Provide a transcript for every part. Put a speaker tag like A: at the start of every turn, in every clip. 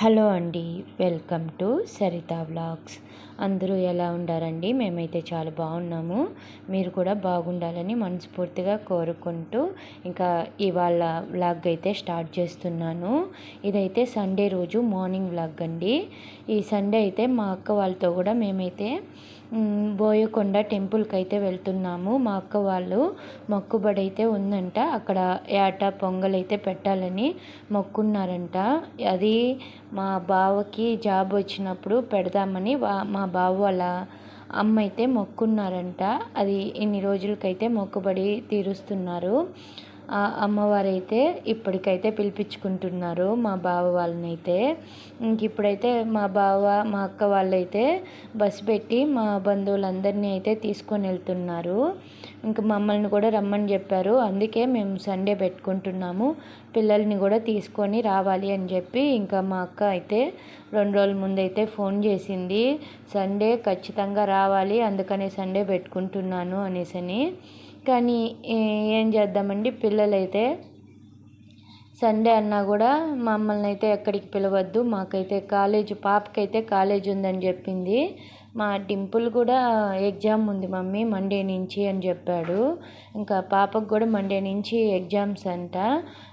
A: Hello అండి welcome to Saritha vlogs. అందరూ ఎలా ఉండారండి? మేమైతే చాలా బాగున్నాము. మీరు కూడా బాగుండాలని మనస్ఫూర్తిగా కోరుకుంటూ ఇంకా ఇవాళ వ్లాగ్ అయితే స్టార్ట్ చేస్తున్నాను. ఇదైతే సండే రోజు మార్నింగ్ వ్లాగ్ అండి. ఈ సండే అయితే మా అక్క వాళ్ళతో కూడా మేమైతే బోయకొండ టెంపుల్కి అయితే వెళ్తున్నాము. మా అక్క వాళ్ళు మొక్కుబడి అయితే ఉందంట. అక్కడ ఏట పొంగలైతే అయితే పెట్టాలని మొక్కున్నారంట. అది మా బావకి జాబ్ వచ్చినప్పుడు పెడదామని మా బావ వాళ్ళ అమ్మ అయితే మొక్కున్నారంట. అది ఇన్ని రోజులకైతే మొక్కుబడి తీరుస్తున్నారు. అమ్మవారైతే ఇప్పటికైతే పిలిపించుకుంటున్నారు మా బావ వాళ్ళనైతే. ఇంక ఇప్పుడైతే మా బావ మా అక్క వాళ్ళైతే బస్సు పెట్టి మా బంధువులందరినీ అయితే తీసుకొని వెళ్తున్నారు. ఇంకా మమ్మల్ని కూడా రమ్మని చెప్పారు. అందుకే మేము సండే పెట్టుకుంటున్నాము. పిల్లల్ని కూడా తీసుకొని రావాలి అని చెప్పి ఇంకా మా అక్క అయితే రెండు రోజుల ముందు అయితే ఫోన్ చేసింది. సండే ఖచ్చితంగా రావాలి అందుకనే సండే పెట్టుకుంటున్నాను అనేసని కానీ ఏం చేద్దామండి? పిల్లలైతే సండే అన్నా కూడా మమ్మల్ని అయితే ఎక్కడికి పిలవద్దు. మాకైతే కాలేజ్ పాపకైతే కాలేజ్ ఉందని చెప్పింది. మా డింపుల్ కూడా ఎగ్జామ్ ఉంది మమ్మీ మండే నుంచి అని చెప్పాడు. ఇంకా పాపకు కూడా మండే నుంచి ఎగ్జామ్స్ అంట.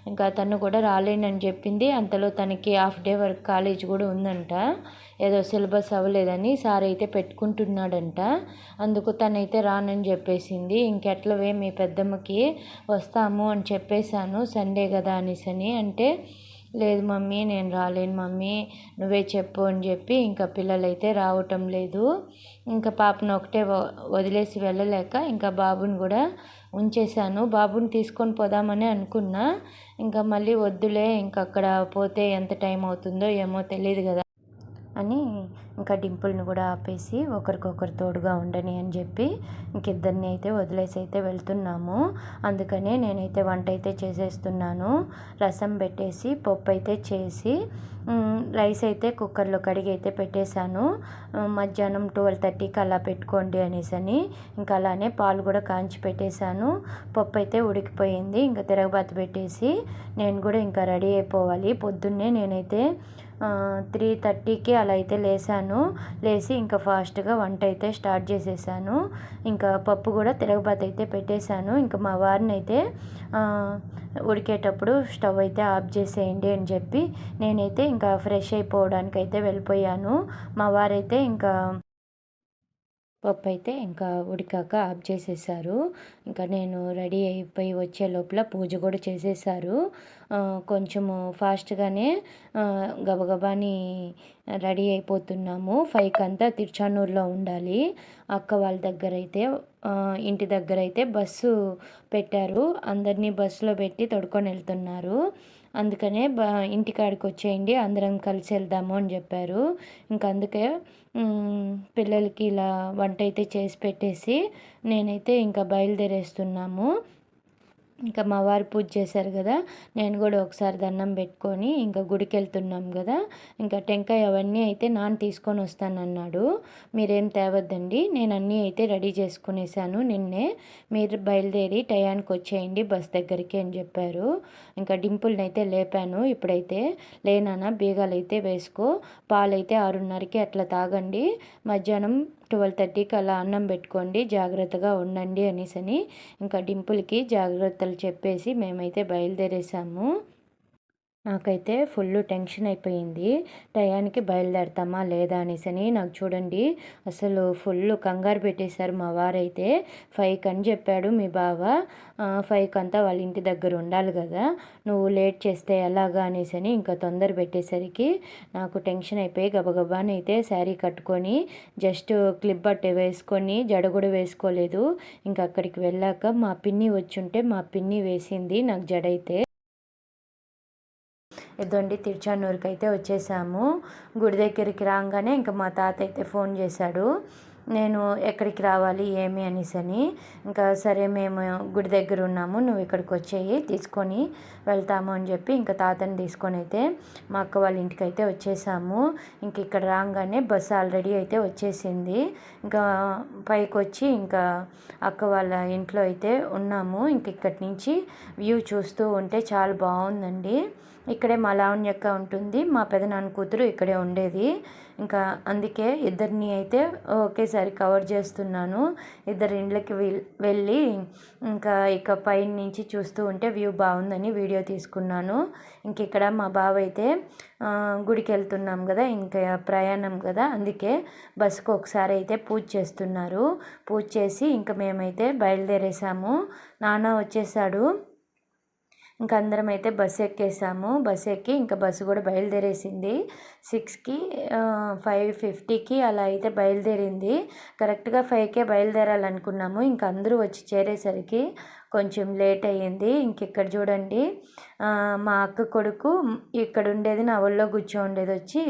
A: ఇంకా తను కూడా రాలేనని చెప్పింది. అంతలో తనకి హాఫ్ డే వరకు కాలేజ్ కూడా ఉందంట. ఏదో సిలబస్ అవ్వలేదని సార్ అయితే పెట్టుకుంటున్నాడంట. అందుకు తనైతే రానని చెప్పేసింది. ఇంకెట్లవే మీ పెద్దమ్మకి వస్తాము అని చెప్పేశాను. సండే కదా అనేసని అంటే లేదు మమ్మీ నేను రాలేను మమ్మీ నువ్వే చెప్పు అని చెప్పి ఇంకా పిల్లలైతే రావటం లేదు. ఇంకా పాపను ఒకటే వదిలేసి వెళ్ళలేక ఇంకా బాబుని కూడా ఉంచేశాను. బాబుని తీసుకొని పోదామని అనుకున్నా. ఇంకా మళ్ళీ వద్దులే ఇంకా అక్కడ పోతే ఎంత టైం అవుతుందో ఏమో తెలియదు కదా అని ఇంకా డింపుల్ని కూడా ఆపేసి ఒకరికొకరు తోడుగా ఉండని అని చెప్పి ఇంకిద్దరిని అయితే వదిలేసి అయితే వెళ్తున్నాము. అందుకనే నేనైతే వంట అయితే చేసేస్తున్నాను. రసం పెట్టేసి పప్పు అయితే చేసి రైస్ అయితే కుక్కర్లో కడిగి అయితే పెట్టేశాను. మధ్యాహ్నం ట్వెల్వ్ థర్టీకి అలా పెట్టుకోండి అనేసి అని ఇంకా అలానే పాలు కూడా కాంచి పెట్టేశాను. పప్పు అయితే ఉడికిపోయింది. ఇంకా తిరగబాత పెట్టేసి నేను కూడా ఇంకా రెడీ అయిపోవాలి. పొద్దున్నే నేనైతే త్రీ థర్టీకి అలా అయితే లేసాను లేచి ఇంకా ఫాస్ట్గా వంట అయితే స్టార్ట్ చేసేసాను. ఇంకా పప్పు కూడా తిరగబాత అయితే పెట్టేశాను. ఇంకా మా వారిని అయితే ఉడికేటప్పుడు స్టవ్ అయితే ఆఫ్ చేసేయండి అని చెప్పి నేనైతే ఇంకా ఫ్రెష్ అయిపోవడానికి అయితే వెళ్ళిపోయాను. మా వారైతే ఇంకా పప్పు అయితే ఇంకా ఉడికాక ఆఫ్ చేసేసారు. ఇంకా నేను రెడీ అయిపోయి వచ్చే లోపల పూజ కూడా చేసేసారు. కొంచెము ఫాస్ట్గానే గబగబాని రెడీ అయిపోతున్నాము. ఫైవ్కి అంతా తిరుచానూరులో ఉండాలి. అక్క వాళ్ళ దగ్గర అయితే ఇంటి దగ్గర అయితే బస్సు పెట్టారు. అందరినీ బస్సులో పెట్టి తొడుకొని వెళ్తున్నారు. అందుకనే బా ఇంటికాడికి వచ్చేయండి అందరం కలిసి వెళ్దాము అని చెప్పారు. ఇంక అందుకే పిల్లలకి ఇలా వంట అయితే చేసి పెట్టేసి నేనైతే ఇంకా బయలుదేరేస్తున్నాము. ఇంకా మా వారు పూజ చేశారు కదా నేను కూడా ఒకసారి దండం పెట్టుకొని ఇంకా గుడికి వెళ్తున్నాం కదా ఇంకా టెంకాయ అవన్నీ అయితే నాన్న తీసుకొని వస్తానన్నాడు. మీరేం తేవద్దండి నేను అన్నీ అయితే రెడీ చేసుకునేసాను నిన్నే. మీరు బయలుదేరి టయానికి వచ్చేయండి బస్ దగ్గరికి అని చెప్పారు. ఇంకా డింపుల్ని అయితే లేపాను ఇప్పుడైతే. లేనానా బీగాలు అయితే వేసుకో పాలైతే ఆరున్నరకి అట్లా తాగండి. మధ్యాహ్నం ట్వెల్వ్ థర్టీకి అలా అన్నం పెట్టుకోండి జాగ్రత్తగా ఉండండి అనేసి అని ఇంకా డింపుల్కి జాగ్రత్తలు చెప్పేసి మేమైతే బయలుదేరేసాము. నాకైతే ఫుల్ టెన్షన్ అయిపోయింది. టయానికి బయలుదేరతామా లేదా అనేసి నాకు చూడండి. అసలు ఫుల్ కంగారు పెట్టేశారు మా వారైతే. ఫైవ్కి అని చెప్పాడు మీ బావ. ఫైవ్కి అంతా వాళ్ళ ఇంటి దగ్గర ఉండాలి కదా. నువ్వు లేట్ చేస్తే ఎలాగా అనేసి ఇంకా తొందర పెట్టేసరికి నాకు టెన్షన్ అయిపోయి గబగబానైతే శారీ కట్టుకొని జస్ట్ క్లిప్ బట్ట వేసుకొని జడ కూడా వేసుకోలేదు. ఇంకా అక్కడికి వెళ్ళాక మా పిన్ని వచ్చుంటే మా పిన్ని వేసింది నాకు జడైతే. ఇదండి తిరుచానూరుకి అయితే వచ్చేసాము. గుడి దగ్గరికి రాగానే ఇంకా మా తాత అయితే ఫోన్ చేశాడు. నేను ఎక్కడికి రావాలి ఏమి అనేసి అని ఇంకా సరే మేము గుడి దగ్గర ఉన్నాము నువ్వు ఇక్కడికి వచ్చేయి తీసుకొని వెళ్తాము అని చెప్పి ఇంకా తాతని తీసుకొని అయితే మా అక్క వాళ్ళ ఇంటికి అయితే వచ్చేసాము. ఇంక ఇక్కడ రాగానే బస్సు ఆల్రెడీ అయితే వచ్చేసింది. ఇంకా పైకి వచ్చి ఇంకా అక్క వాళ్ళ ఇంట్లో అయితే ఉన్నాము. ఇంక ఇక్కడి నుంచి వ్యూ చూస్తూ ఉంటే చాలా బాగుందండి. ఇక్కడే మా లావణ్యక్క ఉంటుంది. మా పెదనాన్న కూతురు ఇక్కడే ఉండేది. ఇంకా అందుకే ఇద్దరిని అయితే ఒకేసారి కవర్ చేస్తున్నాను. ఇద్దరి ఇండ్లకి వెళ్ళి ఇంకా ఇక పైన నుంచి చూస్తూ ఉంటే వ్యూ బాగుందని వీడియో తీసుకున్నాను. ఇంక ఇక్కడ మా బావ అయితే గుడికి వెళ్తున్నాం కదా ఇంకా ప్రయాణం కదా అందుకే బస్సుకు ఒకసారి అయితే పూజ చేస్తున్నారు. పూజ చేసి ఇంకా మేమైతే బయలుదేరేసాము. నాన్న వచ్చేసాడు. ఇంకా అందరం అయితే బస్సు ఎక్కేసాము. బస్సు ఎక్కి ఇంకా బస్సు కూడా బయలుదేరేసింది. సిక్స్కి ఫైవ్ ఫిఫ్టీకి అలా అయితే బయలుదేరింది. కరెక్ట్గా ఫైవ్కే బయలుదేరాలనుకున్నాము. ఇంకా అందరూ వచ్చి చేరేసరికి కొంచెం లేట్ అయ్యింది. ఇంకెక్కడ చూడండి. మా అక్క కొడుకు ఇక్కడ ఉండేది నా ఒళ్ళో కూర్చో ఉండేది వచ్చి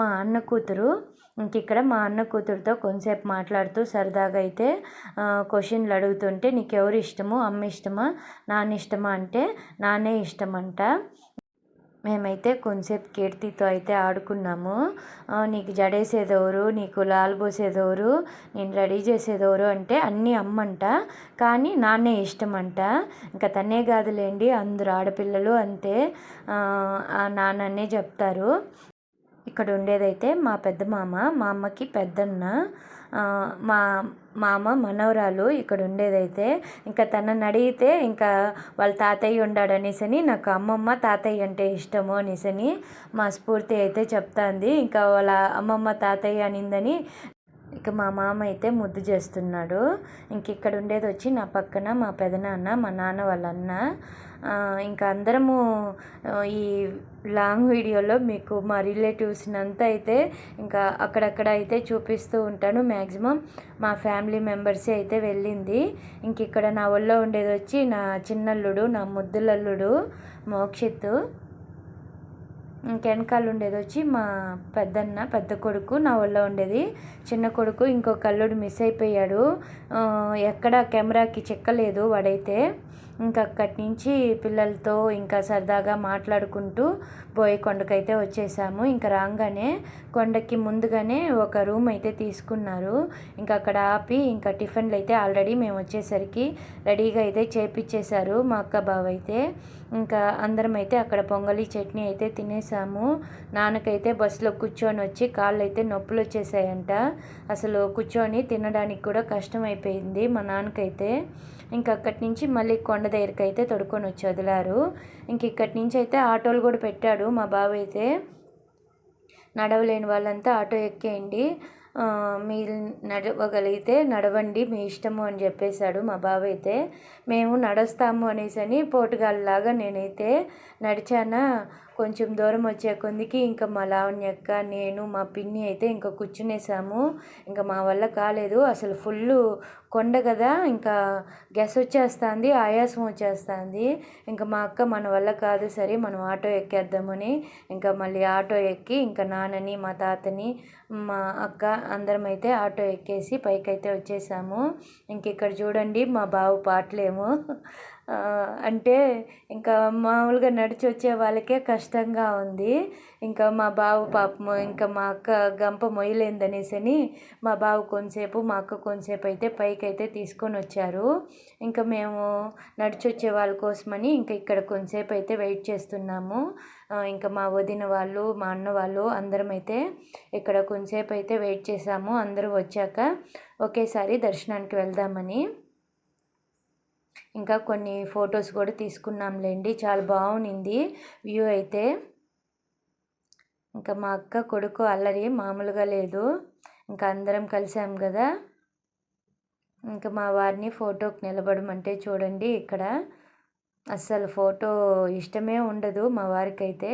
A: మా అన్న కూతురు ఇంక ఇక్కడ మా అన్న కూతురుతో కొంతసేపు మాట్లాడుతూ సరదాగా అయితే క్వశ్చన్లు అడుగుతుంటే నీకు ఎవరు ఇష్టము? అమ్మ ఇష్టమా? నాన్న ఇష్టమా? అంటే నాన్నే ఇష్టమంట. మేమైతే కొంతసేపు కీర్తితో అయితే ఆడుకున్నాము. నీకు జడేసేదెవరు నీకు లాల్ పోసేదెవరు నేను రెడీ చేసేదెవరు అంటే అన్నీ అమ్మంట కానీ నాన్నే ఇష్టమంట. ఇంకా తనే కాదులేండి అందరు ఆడపిల్లలు అంతే. నాన్ననే చెప్తారు. ఇక్కడ ఉండేదైతే మా పెద్ద మామ మా అమ్మకి పెద్దన్న మా మామ మనవరాలు ఇక్కడ ఉండేదైతే. ఇంకా తనని అడిగితే ఇంకా వాళ్ళ తాతయ్య ఉండాడు అనేసని నాకు అమ్మమ్మ తాతయ్య అంటే ఇష్టము అనేసని మా స్ఫూర్తి అయితే చెప్తాంది. ఇంకా వాళ్ళ అమ్మమ్మ తాతయ్య అనిందని ఇక మా మామ అయితే ముద్దు చేస్తున్నాడు. ఇంక ఇక్కడ ఉండేది వచ్చి నా పక్కన మా పెదనాన్న మా నాన్న వాళ్ళ అన్న ఇంకా అందరము ఈ లాంగ్ వీడియోలో మీకు మా రిలేటివ్స్ని అంతా అయితే ఇంకా అక్కడక్కడ అయితే చూపిస్తూ ఉంటాను. మ్యాక్సిమం మా ఫ్యామిలీ మెంబర్సే అయితే వెళ్ళింది. ఇంక ఇక్కడ నా ఒళ్ళో ఉండేది వచ్చి నా చిన్నల్లుడు నా ముద్దులల్లుడు మోక్షిత్ వెనకాల ఉండేది వచ్చి మా పెద్దన్న పెద్ద కొడుకు నా వల్ల ఉండేది. చిన్న కొడుకు ఇంకొక అల్లుడు మిస్ అయిపోయాడు. ఎక్కడ కెమెరాకి చెక్కలేదు వాడైతే. ఇంకా అక్కడి నుంచి పిల్లలతో ఇంకా సరదాగా మాట్లాడుకుంటూ పోయి కొండకైతే వచ్చేసాము. ఇంకా రాగానే కొండకి ముందుగానే ఒక రూమ్ అయితే తీసుకున్నారు. ఇంకా అక్కడ ఆపి ఇంకా టిఫిన్లు అయితే ఆల్రెడీ మేము వచ్చేసరికి రెడీగా అయితే చేపిచ్చేశారు మా అక్క బావ అయితే ఇంకా అందరం అయితే అక్కడ పొంగలి చట్నీ అయితే తినేసాము. నాన్నకైతే బస్సులో కూర్చొని వచ్చి కాళ్ళు అయితే నొప్పులు వచ్చేసాయంట అసలు కూర్చొని తినడానికి కూడా కష్టం అయిపోయింది మా నాన్నకైతే. ఇంకా అక్కడి నుంచి మళ్ళీ కొండ దగ్గరికి అయితే తొడుక్కొని వచ్చి వదిలారు. ఇంక ఇక్కడి నుంచి అయితే ఆటోలు కూడా పెట్టాడు మా బావ అయితే నడవలేని వాళ్ళంతా ఆటో ఎక్కేయండి. మీరు నడవగలిగితే నడవండి మీ ఇష్టము అని చెప్పేశాడు మా బావ అయితే మేము నడుస్తాము అనేసి అని పోటుగాళ్ళలాగా నేనైతే నడిచానా? కొంచెం దూరం వచ్చే కొందికి ఇంకా మా లావణ్యక్క నేను మా పిన్ని అయితే ఇంకా కూర్చునేసాము. ఇంకా మా వల్ల కాలేదు. అసలు ఫుల్ కొండ కదా ఇంకా గ్యాస్ వచ్చేస్తుంది ఆయాసం వచ్చేస్తుంది. ఇంకా మా అక్క మన వల్ల కాదు సరే మనం ఆటో ఎక్కేద్దామని. ఇంకా మళ్ళీ ఆటో ఎక్కి ఇంకా నాన్నని మా తాతని మా అక్క అందరం అయితే ఆటో ఎక్కేసి పైకి అయితే వచ్చేసాము. ఇంక ఇక్కడ చూడండి మా బావు పాటలేమో. అంటే ఇంకా మామూలుగా నడిచి వచ్చే వాళ్ళకే కష్టంగా ఉంది. ఇంకా మా బావ పాపము ఇంకా మా అక్క గంప మొయ్యలేందనేసని మా బావ కొంతసేపు మా అక్క కొంతసేపు అయితే పైకి అయితే తీసుకొని వచ్చారు. ఇంకా మేము నడిచి వచ్చే వాళ్ళ కోసమని ఇంకా ఇక్కడ కొంతసేపు అయితే వెయిట్ చేస్తున్నాము. ఇంకా మా వదిన వాళ్ళు మా అన్న వాళ్ళు అందరం అయితే ఇక్కడ కొంతసేపు అయితే వెయిట్ చేసాము అందరూ వచ్చాక ఒకేసారి దర్శనానికి వెళ్దామని. ఇంకా కొన్ని ఫొటోస్ కూడా తీసుకున్నాంలేండి. చాలా బాగుంది వ్యూ అయితే. ఇంకా మా అక్క కొడుకు అల్లరి మామూలుగా లేదు. ఇంకా అందరం కలిసాం కదా. ఇంకా మా వారిని ఫోటోకి నిలబడమంటే చూడండి ఇక్కడ. అస్సలు ఫోటో ఇష్టమే ఉండదు మా వారికైతే.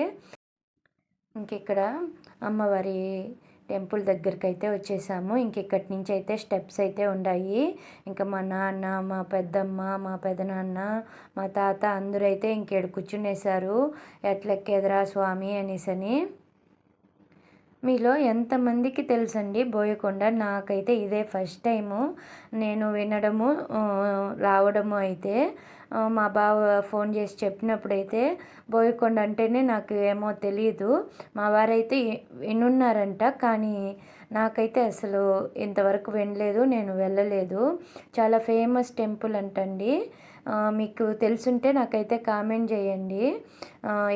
A: ఇంక ఇక్కడ అమ్మవారి టెంపుల్ దగ్గరికి అయితే వచ్చేసాము. ఇంకెక్కడి నుంచి అయితే స్టెప్స్ అయితే ఉన్నాయి ఇంకా మా నాన్న మా పెద్దమ్మ మా పెదనాన్న మా తాత అందరూ అయితే ఇంకేడు కూర్చునేసారు ఎట్లెక్కేదరా స్వామి అనేసని. మీలో ఎంతమందికి తెలుసండి బోయకొండ? నాకైతే ఇదే ఫస్ట్ టైము. నేను వినడము రావడము అయితే మా బావ ఫోన్ చేసి చెప్పినప్పుడైతే బోయకొండ అంటేనే నాకు ఏమో తెలియదు మా వారైతే వినున్నారంట కానీ నాకైతే అసలు ఇంతవరకు వినలేదు నేను వెళ్ళలేదు. చాలా ఫేమస్ టెంపుల్ అంటండి. మీకు తెలుసుంటే నాకైతే కామెంట్ చేయండి.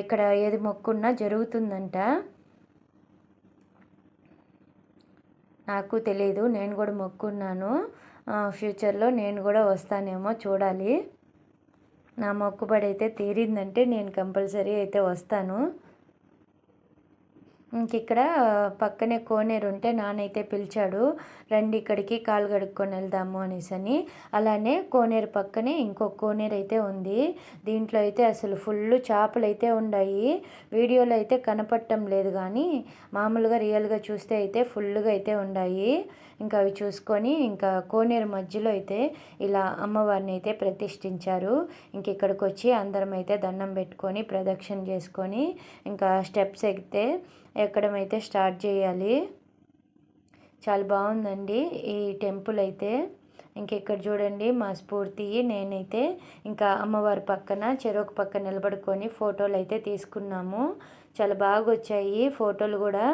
A: ఇక్కడ ఏది మొక్కున్నా జరుగుతుందంట. నాకు తెలియదు నేను కూడా మొక్కున్నాను. ఫ్యూచర్లో నేను కూడా వస్తానేమో చూడాలి. నా మొక్కుబడి అయితే తీరిందంటే నేను కంపల్సరీ అయితే వస్తాను. ఇంక ఇక్కడ పక్కనే కోనేరు ఉంటే నానైతే పిలిచాడు రండి ఇక్కడికి కాలు కడుక్కొని వెళ్దాము అనేసి అని అలానే కోనేరు పక్కనే ఇంకో కోనేరు అయితే ఉంది. దీంట్లో అయితే అసలు ఫుల్ చేపలు అయితే ఉన్నాయి వీడియోలో అయితే కనపడటం లేదు కానీ మామూలుగా రియల్గా చూస్తే అయితే ఫుల్గా అయితే ఉన్నాయి ఇంకా అవి చూసుకొని ఇంకా కోనేరు మధ్యలో అయితే ఇలా అమ్మవారిని అయితే ప్రతిష్ఠించారు. ఇంక ఇక్కడికి వచ్చి అందరం అయితే దండం పెట్టుకొని ప్రదక్షిణ చేసుకొని ఇంకా స్టెప్స్ ఎక్కితే ఎక్కడం అయితే స్టార్ట్ చేయాలి? చాలా బాగుందండి. ఈ టెంపుల్ అయితే ఇంకెక్కడ చూడండి? మా స్ఫూర్తి నేనైతే ఇంకా అమ్మవారి పక్కన చెరుకు పక్కన నిలబడుకొని ఫోటోలు అయితే తీసుకున్నాము. చాలా బాగా వచ్చాయి. ఫోటోలు కూడా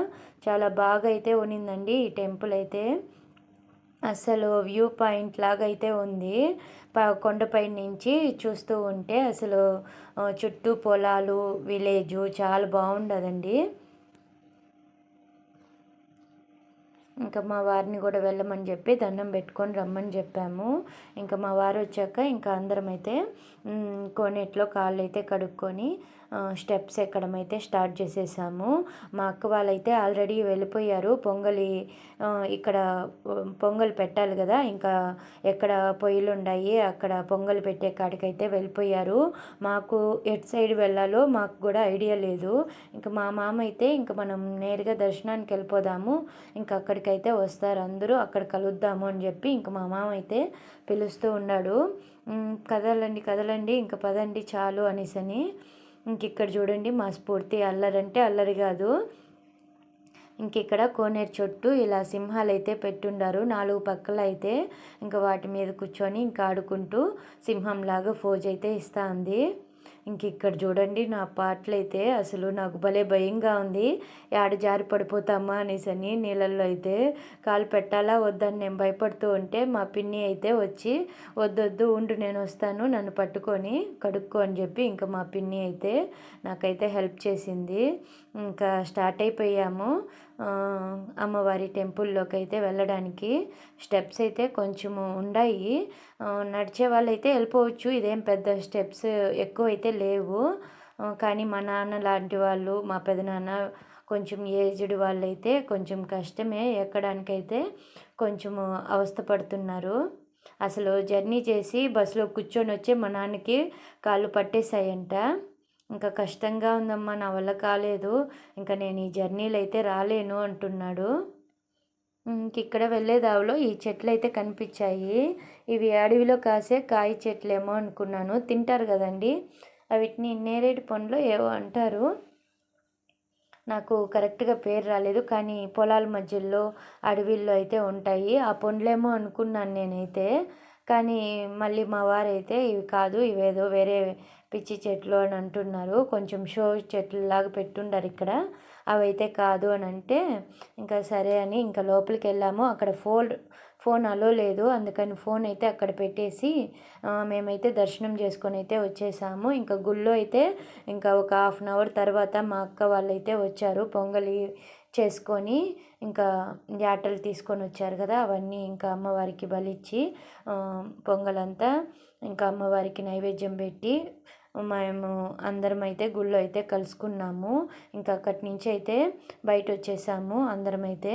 A: చాలా బాగా అయితే ఉన్నిందండి ఈ టెంపుల్ అయితే. అసలు వ్యూ పాయింట్ లాగా అయితే ఉంది. కొండపై నుంచి చూస్తూ ఉంటే అసలు చుట్టూ పొలాలు విలేజు చాలా బాగుండదండి. ఇంకా మా వారిని కూడా వెళ్ళమని చెప్పి దండం పెట్టుకొని రమ్మని చెప్పాము. ఇంకా మా వారు వచ్చాక ఇంకా అందరం అయితే కోనేటిలో కాళ్ళు అయితే కడుక్కొని స్టెప్స్ ఎక్కడం అయితే స్టార్ట్ చేసేసాము. మా అక్క వాళ్ళైతే ఆల్రెడీ వెళ్ళిపోయారు. పొంగలి ఇక్కడ పొంగల్ పెట్టాలి కదా. ఇంకా ఎక్కడ పొయ్యిలు ఉన్నాయి అక్కడ పొంగల్ పెట్టే కాడికైతే వెళ్ళిపోయారు. మాకు ఎట్ సైడ్ వెళ్ళాలో మాకు కూడా ఐడియా లేదు. ఇంకా మా మామ అయితే ఇంకా మనం నేరుగా దర్శనానికి వెళ్ళిపోదాము. ఇంకా అక్కడికైతే వస్తారు అందరూ. అక్కడ కలుద్దాము అని చెప్పి ఇంకా మా మామ అయితే పిలుస్తూ ఉన్నాడు. కదలండి కదలండి ఇంకా పదండి చాలు అనేసని. ఇంక ఇక్కడ చూడండి మా స్ఫూర్తి అల్లరంటే అల్లరి కాదు. ఇంకిక్కడ కోనేరు చుట్టూ ఇలా సింహాలు అయితే పెట్టుండారు నాలుగు పక్కల అయితే ఇంకా వాటి మీద కూర్చొని ఇంకా ఆడుకుంటూ సింహంలాగా ఫోజ్ అయితే ఇస్తూ ఉంది ఇంక ఇక్కడ చూడండి నా పాటలు అయితే అసలు నాకు భలే భయంగా ఉంది. యాడ జారి పడిపోతామా అనేసి అని నీళ్ళల్లో అయితే కాలు పెట్టాలా వద్దని నేను భయపడుతూ ఉంటే మా పిన్ని అయితే వచ్చి వద్దొద్దు ఉండు నేను వస్తాను నన్ను పట్టుకొని కడుక్కో అని చెప్పి ఇంకా మా పిన్ని అయితే నాకైతే హెల్ప్ చేసింది. ఇంకా స్టార్ట్ అయిపోయాము. అమ్మవారి టెంపుల్లోకి అయితే వెళ్ళడానికి స్టెప్స్ అయితే కొంచెము ఉన్నాయి నడిచే వాళ్ళైతే వెళ్ళిపోవచ్చు. ఇదేం పెద్ద స్టెప్స్ ఎక్కువ అయితే లేవు. కానీ మా నాన్న లాంటి వాళ్ళు మా పెదనాన్న కొంచెం ఏజ్డ్ వాళ్ళైతే కొంచెం కష్టమే. ఎక్కడానికైతే కొంచెము అవస్థపడుతున్నారు అసలు జర్నీ చేసి బస్సులో కూర్చొని వచ్చే మా నాన్నకి కాళ్ళు పట్టేశాయంట. ఇంకా కష్టంగా ఉందమ్మా నా వల్ల కాలేదు. ఇంకా నేను ఈ జర్నీలు అయితే రాలేను అంటున్నాడు. ఇక్కడ వెళ్ళేదావులో ఈ చెట్లు అయితే కనిపించాయి. ఇవి అడవిలో కాసే కాయ చెట్లేమో అనుకున్నాను. తింటారు కదండి. వీటిని నేరేడు పండ్లు ఏవో అంటారు. నాకు కరెక్ట్గా పేరు రాలేదు కానీ పొలాల మధ్యలో అడవిల్లో అయితే ఉంటాయి. ఆ పండ్లేమో అనుకున్నాను నేనైతే కానీ మళ్ళీ మా వారైతే ఇవి కాదు ఇవేదో వేరే పిచ్చి చెట్లు అని అంటున్నారు. కొంచెం షో చెట్లు లాగా పెట్టుండారు ఇక్కడ. అవైతే కాదు అని అంటే ఇంకా సరే అని ఇంకా లోపలికి వెళ్ళాము. అక్కడ ఫోల్డ్ ఫోన్ అలో లేదు. అందుకని ఫోన్ అయితే అక్కడ పెట్టేసి మేమైతే దర్శనం చేసుకొని అయితే వచ్చేసాము. ఇంకా గుళ్ళో అయితే ఇంకా ఒక హాఫ్ అన్ అవర్ తర్వాత మా అక్క వాళ్ళు అయితే వచ్చారు పొంగలి చేసుకొని ఇంకా యాటలు తీసుకొని వచ్చారు కదా అవన్నీ ఇంకా అమ్మవారికి బలిచ్చి పొంగలంతా ఇంకా అమ్మవారికి నైవేద్యం పెట్టి మేము అందరం అయితే గుళ్ళో అయితే కలుసుకున్నాము. ఇంకా అక్కడి నుంచి అయితే బయట వచ్చేసాము అందరం అయితే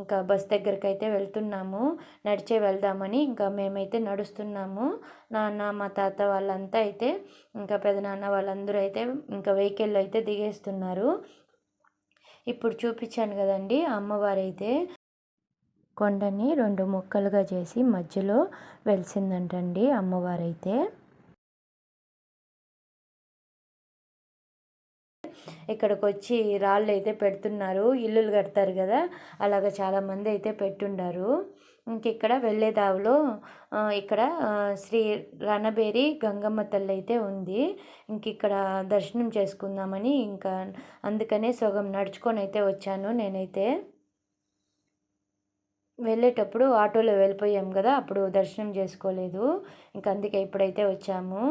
A: ఇంకా బస్ దగ్గరికి అయితే వెళ్తున్నాము. నడిచే వెళ్దామని ఇంకా మేమైతే నడుస్తున్నాము. నాన్న మా తాత వాళ్ళంతా అయితే ఇంకా పెదనాన్న వాళ్ళందరూ అయితే ఇంకా వెహికల్లో అయితే దిగేస్తున్నారు. ఇప్పుడు చూపించాను కదండి అయితే కొండని రెండు ముక్కలుగా చేసి మధ్యలో వెలిసిందంటండి అమ్మవారైతే. ఇక్కడికి వచ్చి రాళ్ళు అయితే పెడుతున్నారు ఇల్లులు కడతారు కదా అలాగ చాలామంది అయితే పెట్టుండారు. ఇంకిక్కడ వెళ్ళేదావులో వెళ్ళే దావిలో ఇక్కడ శ్రీ రణబేరి గంగమ్మ తల్లి అయితే ఉంది. ఇంక ఇక్కడ దర్శనం చేసుకుందామని ఇంకా అందుకనే సగం నడుచుకొని అయితే వచ్చాను నేనైతే. వెళ్ళేటప్పుడు ఆటోలో వెళ్ళిపోయాం కదా అప్పుడు దర్శనం చేసుకోలేదు. ఇంక అందుకే ఇప్పుడైతే వచ్చాము.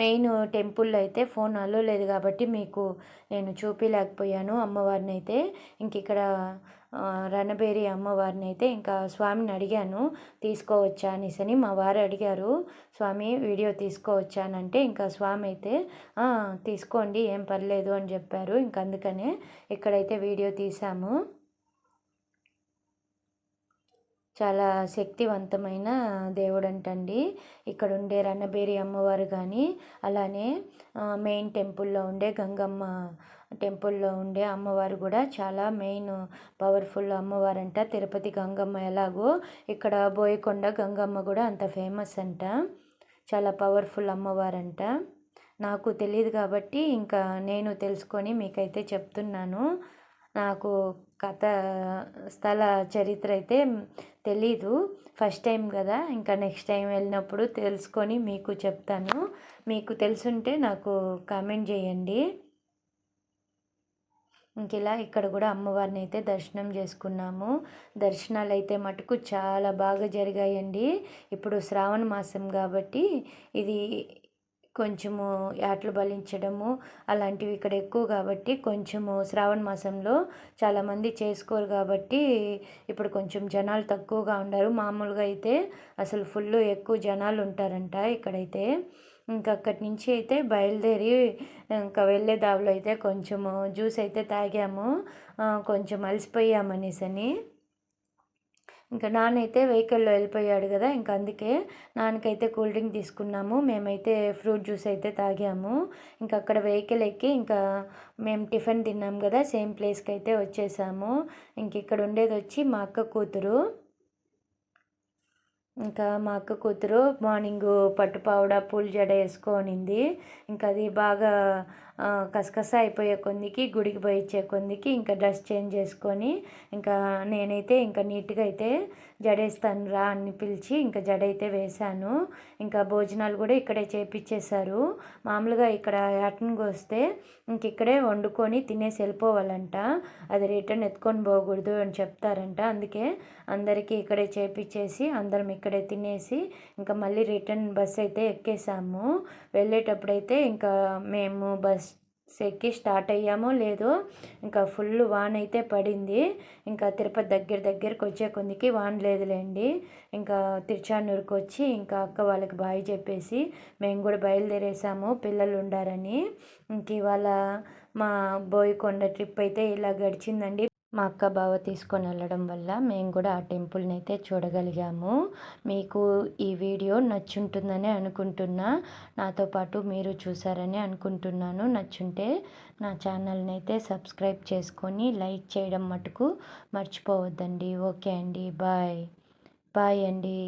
A: మెయిన్ టెంపుల్లో అయితే ఫోన్ అలో లేదు కాబట్టి మీకు నేను చూపించలేకపోయాను అమ్మవారిని అయితే ఇంక ఇక్కడ రణబేరి అమ్మవారిని అయితే ఇంకా స్వామిని అడిగాను తీసుకోవచ్చా? అనేసని మా వారు అడిగారు. స్వామి వీడియో తీసుకోవచ్చా? అని అంటే ఇంకా స్వామి అయితే తీసుకోండి ఏం పర్లేదు అని చెప్పారు. ఇంక అందుకనే ఇక్కడైతే వీడియో తీసాము. చాలా శక్తివంతమైన దేవుడు అంటండి ఇక్కడ ఉండే రణబేరి అమ్మవారు కానీ అలానే మెయిన్ టెంపుల్లో ఉండే గంగమ్మ టెంపుల్లో ఉండే అమ్మవారు కూడా చాలా మెయిన్ పవర్ఫుల్ అమ్మవారు అంట తిరుపతి గంగమ్మ ఎలాగో ఇక్కడ బోయకొండ గంగమ్మ కూడా అంత ఫేమస్ అంట. చాలా పవర్ఫుల్ అమ్మవారంట. నాకు తెలియదు కాబట్టి ఇంకా నేను తెలుసుకొని మీకైతే చెప్తున్నాను. నాకు కథ స్థల చరిత్ర అయితే తెలీదు. ఫస్ట్ టైం కదా ఇంకా నెక్స్ట్ టైం వెళ్ళినప్పుడు తెలుసుకొని మీకు చెప్తాను. మీకు తెలుసుంటే నాకు కామెంట్ చేయండి. ఇంక ఇలా ఇక్కడ కూడా అమ్మవారిని అయితే దర్శనం చేసుకున్నాము. దర్శనాలు అయితే మటుకు చాలా బాగా జరిగాయండి. ఇప్పుడు శ్రావణ మాసం కాబట్టి ఇది కొంచెము యాటలు బలించడము అలాంటివి ఇక్కడ ఎక్కువ కాబట్టి కొంచెము శ్రావణ మాసంలో చాలామంది చేసుకోరు కాబట్టి ఇప్పుడు కొంచెం జనాలు తక్కువగా ఉన్నారు మామూలుగా అయితే అసలు ఫుల్ ఎక్కువ జనాలు ఉంటారంట ఇక్కడైతే. ఇంకా అక్కడి నుంచి అయితే బయలుదేరి ఇంకా వెళ్ళే దావులో అయితే కొంచెము జ్యూస్ అయితే తాగాము. కొంచెం అలసిపోయామనేసి అని ఇంకా నాన్నైతే వెహికల్లో వెళ్ళిపోయాడు కదా ఇంకా అందుకే నాన్నకైతే కూల్ డ్రింక్ తీసుకున్నాము. మేమైతే ఫ్రూట్ జ్యూస్ అయితే తాగాము. ఇంకా అక్కడ వెహికల్ ఎక్కి ఇంకా మేము టిఫిన్ తిన్నాం కదా సేమ్ ప్లేస్కి అయితే వచ్చేసాము. ఇంక ఇక్కడ ఉండేది వచ్చి మా అక్క కూతురు. ఇంకా మా అక్క కూతురు మార్నింగ్ పట్టుపావుడ పూల జడ వేసుకొనింది. ఇంకా అది బాగా కసకస అయిపోయే కొందికి గుడికి పోయిచ్చే కొందికి ఇంకా డ్రెస్ చేంజ్ చేసుకొని ఇంకా నేనైతే ఇంకా నీట్గా అయితే జడేస్తాను రా అని పిలిచి ఇంకా జడ అయితే వేశాను. ఇంకా భోజనాలు కూడా ఇక్కడే చేపించేశారు మామూలుగా ఇక్కడ అటన్కి వస్తే ఇంక ఇక్కడే వండుకొని తినేసి వెళ్ళిపోవాలంట. అది రిటర్న్ ఎత్తుకొని పోకూడదు అని చెప్తారంట. అందుకే అందరికీ ఇక్కడే చేపించేసి అందరం ఇక్కడే తినేసి ఇంకా మళ్ళీ రిటర్న్ బస్ అయితే ఎక్కేసాము. వెళ్ళేటప్పుడైతే ఇంకా మేము బస్ ఎక్కి స్టార్ట్ అయ్యామో లేదో ఇంకా ఫుల్ వాన్ అయితే పడింది. ఇంకా తిరుపతి దగ్గర దగ్గరకు వచ్చే కొందికి వాన్ లేదులేండి. ఇంకా తిరుచానూరుకు వచ్చి ఇంకా అక్క వాళ్ళకి బాయ్ చెప్పేసి మేము కూడా బయలుదేరేసాము పిల్లలు ఉండారని. ఇంక ఇవాళ మా బోయకొండ ట్రిప్ అయితే ఇలా గడిచిందండి. మా అక్క బావ తీసుకొని వెళ్ళడం వల్ల మేము కూడా ఆ టెంపుల్ని అయితే చూడగలిగాము. మీకు ఈ వీడియో నచ్చుంటుందని అనుకుంటున్నా. నాతో పాటు మీరు చూసారని అనుకుంటున్నాను. నచ్చుంటే నా ఛానల్ని అయితే సబ్స్క్రైబ్ చేసుకొని లైక్ చేయడం మటుకు మర్చిపోవద్దండి. ఓకే అండి. బాయ్. బాయ్ అండి.